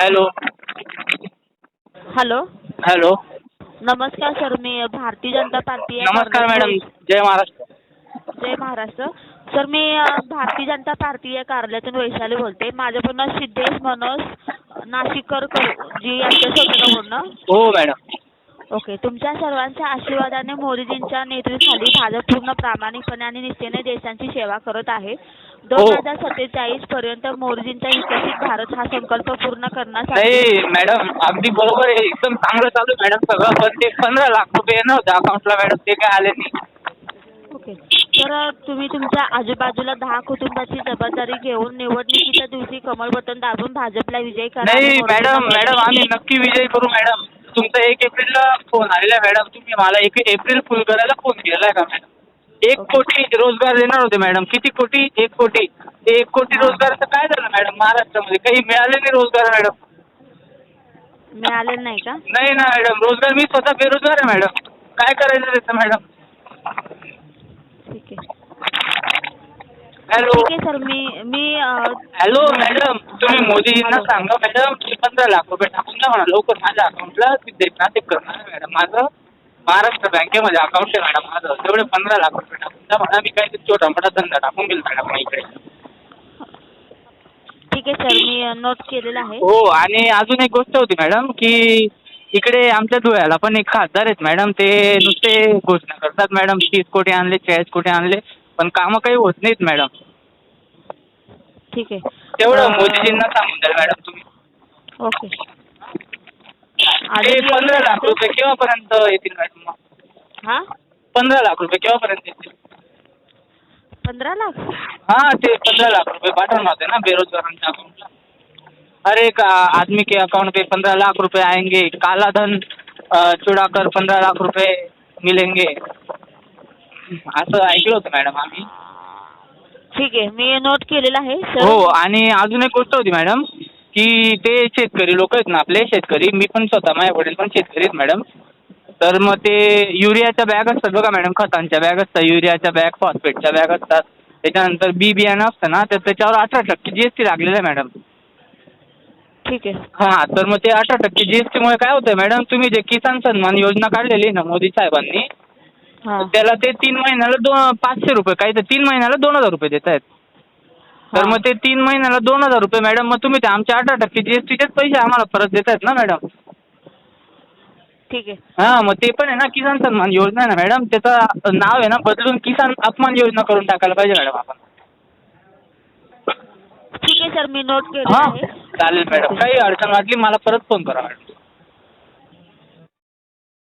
Hello. Hello. Hello. नमस्कार sir मी Bharatiya Janata Party या नमस्कार मॅडम जय महाराष्ट्र. जय महाराष्ट्र. सर मी अ, भारतीय जनता पार्टी या कार्यालयातून वैशाली बोलते. माझं पण नाव सिद्धेश मनोज नाशिककर जी यांच्या बोलणं. हो मॅडम. ओके तुमच्या सर्वांच्या आशीर्वादाने मोदीजींच्या नेतृत्वाखाली भाजप पूर्ण प्रामाणिकपणे आणि निष्ठेने देशांची सेवा करत आहे. दोन हो. हजार सत्तेचाळीस पर्यंत मोदीजींचा विकसित भारत हा संकल्प पूर्ण करण्यासाठी नाही मॅडम अगदी बरोबर आहे. एकदम चांगलं चालू आहे मॅडम सगळं पण ते पंधरा लाख रुपये अकाउंटला मॅडम ते काय आले नाही. ओके तर तुम्ही तुमच्या आजूबाजूला दहा कुटुंबाची जबाबदारी घेऊन निवडणुकीच्या दिवशी कमळ बटन दाबून भाजपला विजयी करा आणि नाही मॅडम मॅडम. आम्ही नक्की विजय करू मॅडम तुमचा एक एप्रिलला फोन आलेला आहे मॅडम तुम्ही मला एक एप्रिल फुल करायला फोन केला आहे का मॅडम एक. कोटी रोजगार देणार होते मॅडम किती कोटी? एक कोटी. ते एक कोटी हा. रोजगाराचं काय झालं मॅडम महाराष्ट्रामध्ये काही मिळाले नाही रोजगार मॅडम मिळालेलं नाही का? नाही ना मॅडम रोजगार मी स्वतः बेरोजगार आहे मॅडम काय करायचं त्याचं मॅडम ठीक आहे. हॅलो ठीक आहे सर मी मी अ, हॅलो मॅडम तुम्ही मोदीजींना. सांगा मॅडम की पंधरा लाख रुपये टाकून द्या म्हणा. लवकर माझ्या अकाउंटला ते देत ते करणार मॅडम माझं महाराष्ट्र बँकेमध्ये अकाउंट आहे मॅडम माझं तेवढे पंधरा लाख रुपये टाकून द्या म्हणा. मी काहीतरी छोटा मोठा धंदा टाकून घेईल मॅडम इकडे. ठीक आहे सर मी नोट केलेलं आहे. हो आणि अजून एक गोष्ट होती मॅडम की इकडे आमच्या धुळ्याला पण एक खासदार आहेत मॅडम ते नुसते घोषणा करतात मॅडम तीस कोटी आणले चाळीस कोटी आणले. पण कामं काही होत नाहीत मॅडम ठीक आहे. तेवढं अ, मोदीजींना सांगून द्याल मॅडम तुम्ही. ओके. ते अजून पंधरा लाख रुपये केव्हापर्यंत येतील मॅडम मग हा? पंधरा लाख रुपये केव्हापर्यंत येतील? पंधरा लाख? हाँ ते पंद्रह लाख रुपए पाठवना होते ना बेरोजगारांच्या अकाउंटला हर एक आ, आदमी के अकाउंट पे पंद्रह लाख रुपए आएंगे काला धन अ, चुराकर पंधरा लाख रुपए मिलेंगे. असं ऐकलं होतं मॅडम आम्ही. ठीक आहे मी नोट केलेलं आहे सर हो आणि अजून एक गोष्ट होती मॅडम की ते शेतकरी लोक आहेत ना आपले शेतकरी मी पण स्वतः माझे वडील पण शेतकरी आहेत मॅडम. तर मग ते युरियाच्या बॅग असतात बघा मॅडम खतांच्या बॅग असतात युरियाच्या बॅग फॉस्फेटच्या बॅग असतात. त्याच्यानंतर बी बियाणं असतं ना तर त्याच्यावर अठरा टक्के जी एस टी लागलेलं आहे मॅडम. ठीक आहे. हां तर मग ते अठरा टक्के जी एस टीमुळे काय होतं मॅडम तुम्ही जे किसान सन्मान योजना काढलेली आहे ना मोदी साहेबांनी त्याला ते तीन महिन्याला दोन पाचशे रुपये काही तर तीन महिन्याला दोन हजार रुपये देत आहेत. तर. मग ते तीन महिन्याला दोन हजार रुपये मॅडम मग तुम्ही ते आमचे अठरा टक्के जी एस टीचेच पैसे आम्हाला परत देत आहेत ना मॅडम? ठीक आहे. हां मग ते पण आहे ना किसान सन्मान योजना आहे ना मॅडम? त्याचं नाव आहे ना बदलून किसान अपमान योजना करून टाकायला पाहिजे मॅडम आपण. ठीक आहे सर मी नोट हां आहे. चालेल मॅडम. काही अडचण वाटली मला परत फोन करा मॅडम.